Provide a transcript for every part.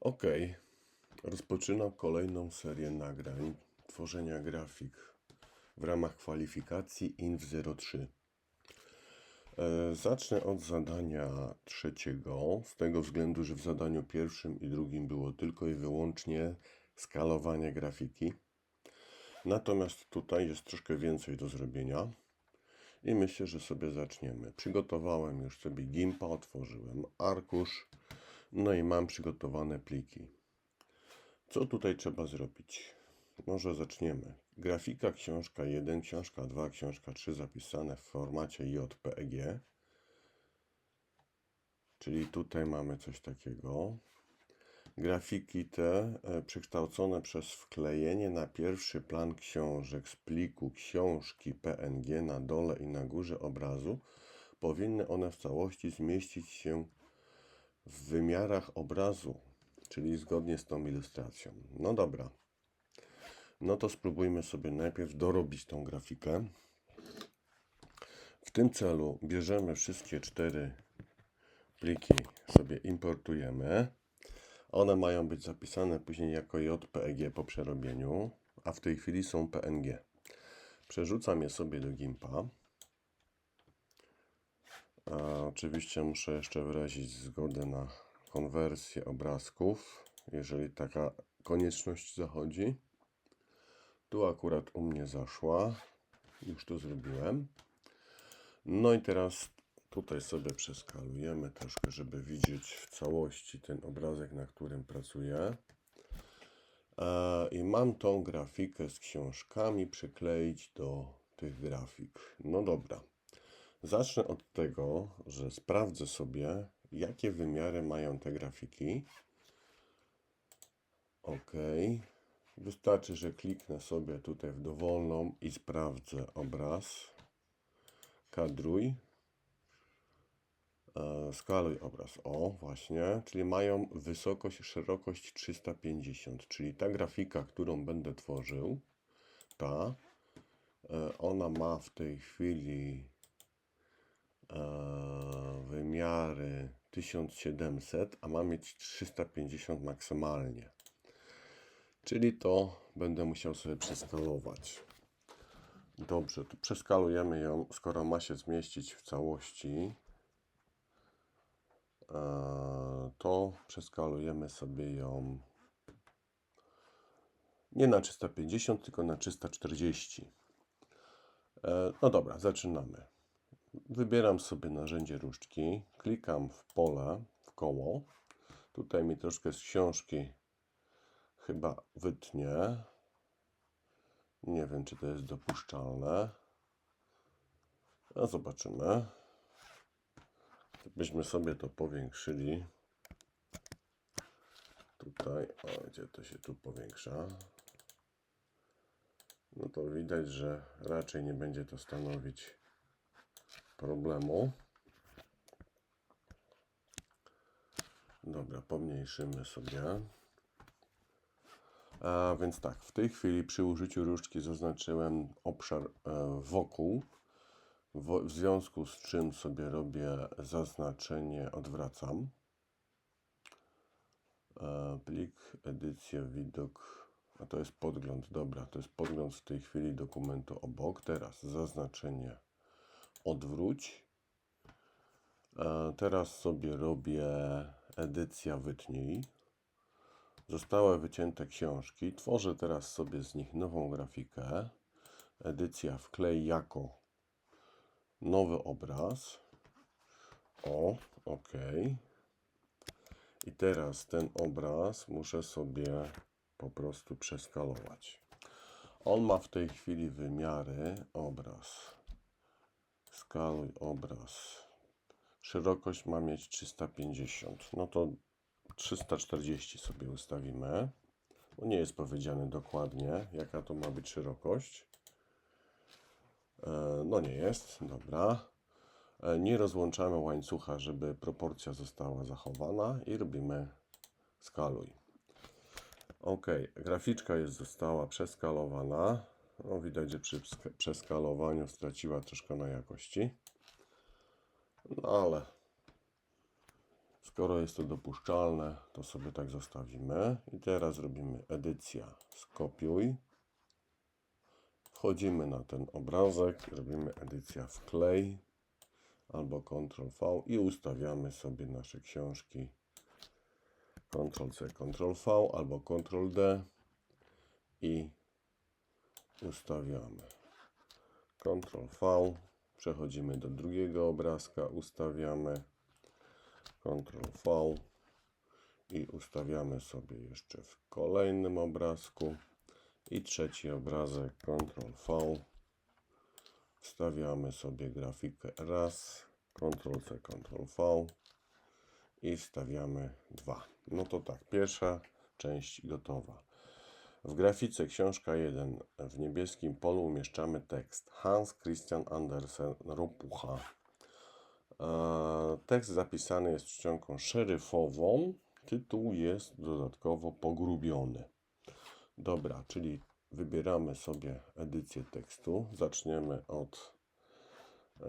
Ok, rozpoczynam kolejną serię nagrań tworzenia grafik w ramach kwalifikacji INF03. E, Zacznę od zadania trzeciego, z tego względu, że w zadaniu pierwszym i drugim było tylko i wyłącznie skalowanie grafiki. Natomiast tutaj jest troszkę więcej do zrobienia i myślę, że sobie zaczniemy. Przygotowałem już sobie Gimpa, otworzyłem arkusz, no i mam przygotowane pliki. Co tutaj trzeba zrobić? Może zaczniemy. Grafika książka 1, książka 2, książka 3 zapisane w formacie JPEG. Czyli tutaj mamy coś takiego. Grafiki te e, przekształcone przez wklejenie na pierwszy plan książek z pliku książki PNG na dole i na górze obrazu powinny one w całości zmieścić się w wymiarach obrazu, czyli zgodnie z tą ilustracją. No dobra. No to spróbujmy sobie najpierw dorobić tą grafikę. W tym celu bierzemy wszystkie cztery pliki, sobie importujemy. One mają być zapisane później jako JPEG po przerobieniu, a w tej chwili są PNG. Przerzucam je sobie do Gimpa. A oczywiście muszę jeszcze wyrazić zgodę na konwersję obrazków, jeżeli taka konieczność zachodzi. Tu akurat u mnie zaszła. Już to zrobiłem. No i teraz tutaj sobie przeskalujemy troszkę, żeby widzieć w całości ten obrazek, na którym pracuję. E, I mam tą grafikę z książkami przykleić do tych grafik. No dobra. Zacznę od tego, że sprawdzę sobie, jakie wymiary mają te grafiki. OK. Wystarczy, że kliknę sobie tutaj w dowolną i sprawdzę obraz. Kadruj. E, Skaluj obraz. O, właśnie. Czyli mają wysokość, szerokość 350. Czyli ta grafika, którą będę tworzył, ta, e, ona ma w tej chwili wymiary 1700, a ma mieć 350 maksymalnie. Czyli to będę musiał sobie przeskalować. Dobrze, to przeskalujemy ją, skoro ma się zmieścić w całości. e, To przeskalujemy sobie ją nie na 350, tylko na 340. E, No dobra, zaczynamy. Wybieram sobie narzędzie różdżki, klikam w pole, w koło. Tutaj mi troszkę z książki chyba wytnie. Nie wiem, czy to jest dopuszczalne. A zobaczymy. Byśmy sobie to powiększyli. Tutaj, o, gdzie to się tu powiększa. No to widać, że raczej nie będzie to stanowić problemu. Dobra, pomniejszymy sobie. A więc tak, w tej chwili przy użyciu różdżki zaznaczyłem obszar e, wokół, w, związku z czym sobie robię zaznaczenie, odwracam. E, plik, edycja, widok, a to jest podgląd, dobra, to jest podgląd w tej chwili dokumentu obok. Teraz zaznaczenie, odwróć. E, teraz sobie robię edycja, wytnij. Zostały wycięte książki. Tworzę teraz sobie z nich nową grafikę. Edycja wklej jako nowy obraz. O, ok. I teraz ten obraz muszę sobie po prostu przeskalować. On ma w tej chwili wymiary obraz. Skaluj obraz. Szerokość ma mieć 350. No to 340 sobie ustawimy. Bo nie jest powiedziane dokładnie, jaka to ma być szerokość. E, No nie jest, dobra. E, Nie rozłączamy łańcucha, żeby proporcja została zachowana i robimy skaluj. Ok, graficzka jest została przeskalowana. No, widać, że przy sk- przeskalowaniu straciła troszkę na jakości. No ale Skoro jest to dopuszczalne, to sobie tak zostawimy. I teraz robimy edycja, skopiuj. Wchodzimy na ten obrazek, robimy edycja wklej albo Ctrl V i ustawiamy sobie nasze książki Ctrl C, Ctrl V albo Ctrl D i ustawiamy. Ctrl V. Przechodzimy do drugiego obrazka, ustawiamy. Ctrl V. I ustawiamy sobie jeszcze w kolejnym obrazku. I trzeci obrazek. Ctrl V. Wstawiamy sobie grafikę. Raz. Ctrl C, Ctrl V. I wstawiamy dwa. No to tak, pierwsza część gotowa. W grafice książka 1 w niebieskim polu umieszczamy tekst Hans Christian Andersen Ropucha. E, Tekst zapisany jest czcionką szeryfową. Tytuł jest dodatkowo pogrubiony. Dobra, czyli wybieramy sobie edycję tekstu. Zaczniemy od e,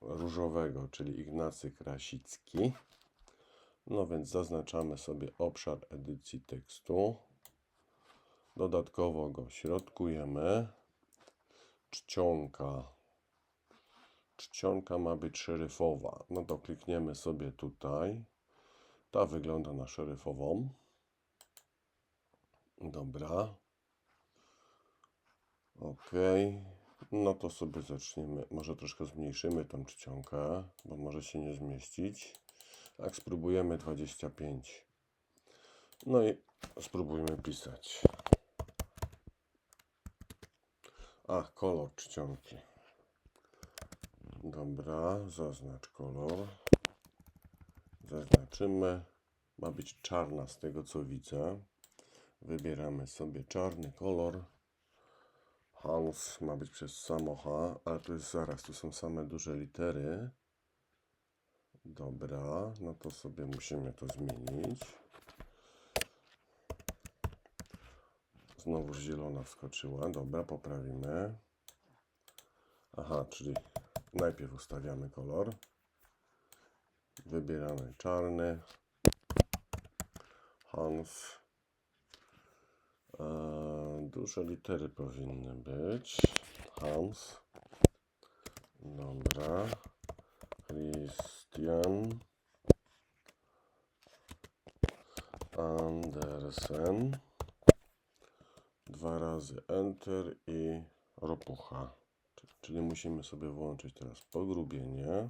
różowego, czyli Ignacy Krasicki. No więc zaznaczamy sobie obszar edycji tekstu. Dodatkowo go środkujemy. Czcionka. Czcionka ma być szeryfowa. No to klikniemy sobie tutaj. Ta wygląda na szeryfową. Dobra. Ok. No to sobie zaczniemy. Może troszkę zmniejszymy tą czcionkę, bo może się nie zmieścić. Tak, spróbujemy 25. No i spróbujmy pisać. A, kolor czcionki. Dobra, zaznacz kolor. Zaznaczymy. Ma być czarna z tego co widzę. Wybieramy sobie czarny kolor. Hans ma być przez samo H, ale to jest zaraz, tu są same duże litery. Dobra, no to sobie musimy to zmienić. Znowu zielona wskoczyła. Dobra, poprawimy. Aha, czyli najpierw ustawiamy kolor. Wybieramy czarny. Hans. Eee, duże litery powinny być. Hans. Dobra. Christian. Andersen. Dwa razy Enter i ropucha. Czyli musimy sobie włączyć teraz pogrubienie.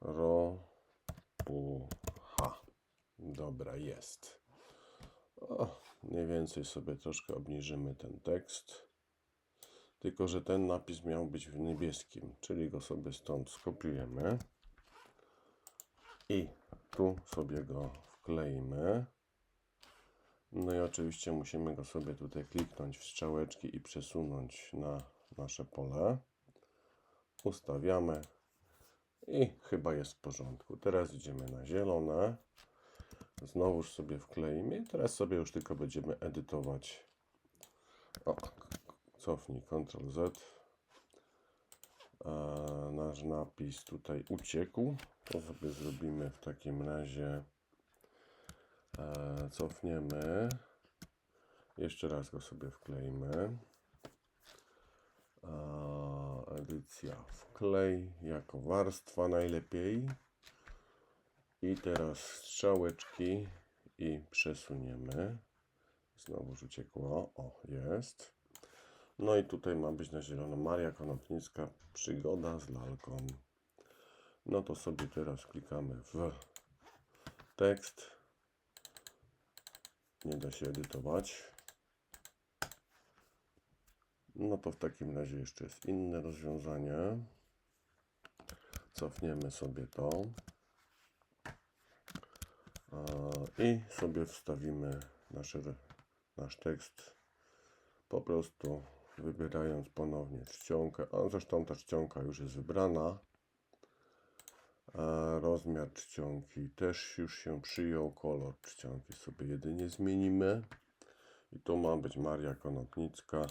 Ropucha. Dobra, jest. O, mniej więcej sobie troszkę obniżymy ten tekst. Tylko, że ten napis miał być w niebieskim, czyli go sobie stąd skopiujemy. I tu sobie go wkleimy. No i oczywiście musimy go sobie tutaj kliknąć w strzałeczki i przesunąć na nasze pole. Ustawiamy i chyba jest w porządku. Teraz idziemy na zielone. Znowuż sobie wkleimy i teraz sobie już tylko będziemy edytować. O, cofnij Ctrl Z. E, nasz napis tutaj uciekł. To sobie zrobimy w takim razie. E, cofniemy. Jeszcze raz go sobie wkleimy. E, edycja wklej jako warstwa najlepiej. I teraz strzałeczki i przesuniemy. Znowuż uciekło. O, jest. No i tutaj ma być na zielono Maria Konopnicka, przygoda z lalką. No to sobie teraz klikamy w tekst. Nie da się edytować. No to w takim razie jeszcze jest inne rozwiązanie. Cofniemy sobie to. I sobie wstawimy nasz, nasz tekst po prostu wybierając ponownie czcionkę, a zresztą ta czcionka już jest wybrana. Rozmiar czcionki też już się przyjął, kolor czcionki sobie jedynie zmienimy. I tu ma być Maria Konopnicka.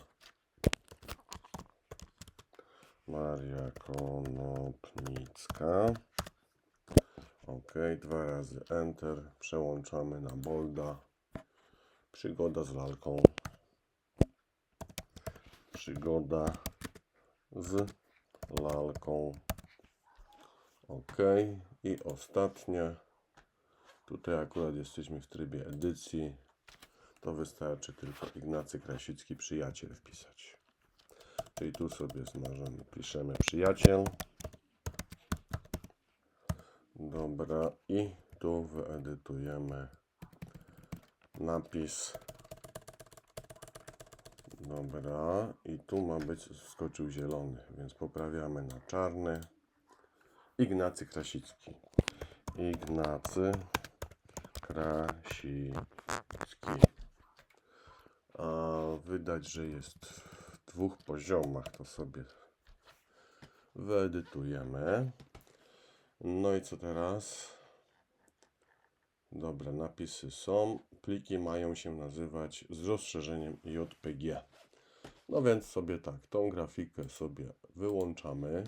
Maria Konopnicka. OK, dwa razy Enter. Przełączamy na Bolda. Przygoda z lalką. Przygoda z lalką. OK. I ostatnia. Tutaj akurat jesteśmy w trybie edycji. To wystarczy tylko Ignacy Krasicki, przyjaciel wpisać. Czyli tu sobie zmarzamy, piszemy przyjaciel. Dobra, i tu wyedytujemy napis. Dobra, i tu ma być, skoczył zielony, więc poprawiamy na czarny. Ignacy Krasicki. Ignacy Krasicki. A wydać, że jest w dwóch poziomach, to sobie wyedytujemy. No i co teraz? Dobra, napisy są. Pliki mają się nazywać z rozszerzeniem JPG. No więc sobie tak, tą grafikę sobie wyłączamy,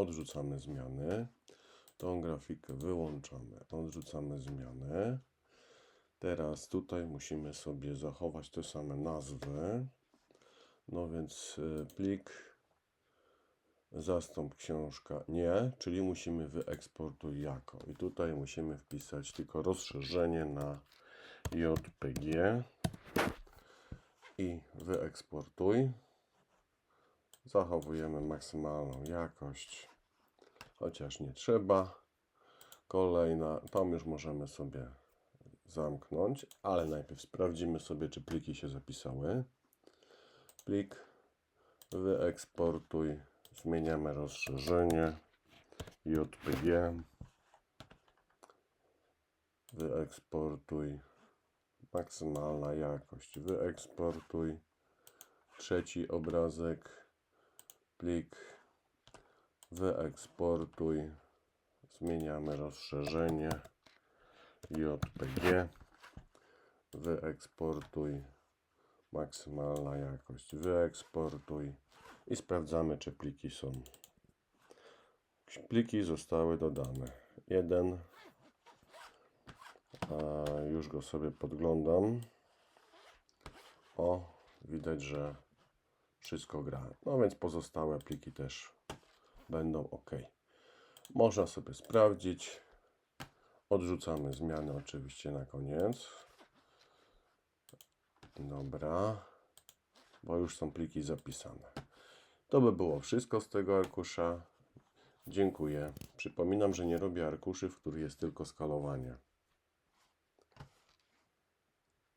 odrzucamy zmiany. Tą grafikę wyłączamy, odrzucamy zmiany. Teraz tutaj musimy sobie zachować te same nazwy. No więc y, plik zastąp książka nie, czyli musimy wyeksportuj jako. I tutaj musimy wpisać tylko rozszerzenie na JPG i wyeksportuj. Zachowujemy maksymalną jakość, chociaż nie trzeba. Kolejna, tam już możemy sobie zamknąć, ale najpierw sprawdzimy sobie, czy pliki się zapisały. Plik, wyeksportuj, zmieniamy rozszerzenie. JPG, wyeksportuj, maksymalna jakość, wyeksportuj, trzeci obrazek, plik, wyeksportuj, zmieniamy rozszerzenie JPG, wyeksportuj, maksymalna jakość, wyeksportuj i sprawdzamy, czy pliki są. Pliki zostały dodane. Jeden, a już go sobie podglądam. O, widać, że wszystko gra. No więc pozostałe pliki też będą ok. Można sobie sprawdzić. Odrzucamy zmiany oczywiście na koniec. Dobra, bo już są pliki zapisane. To by było wszystko z tego arkusza. Dziękuję. Przypominam, że nie robię arkuszy, w których jest tylko skalowanie.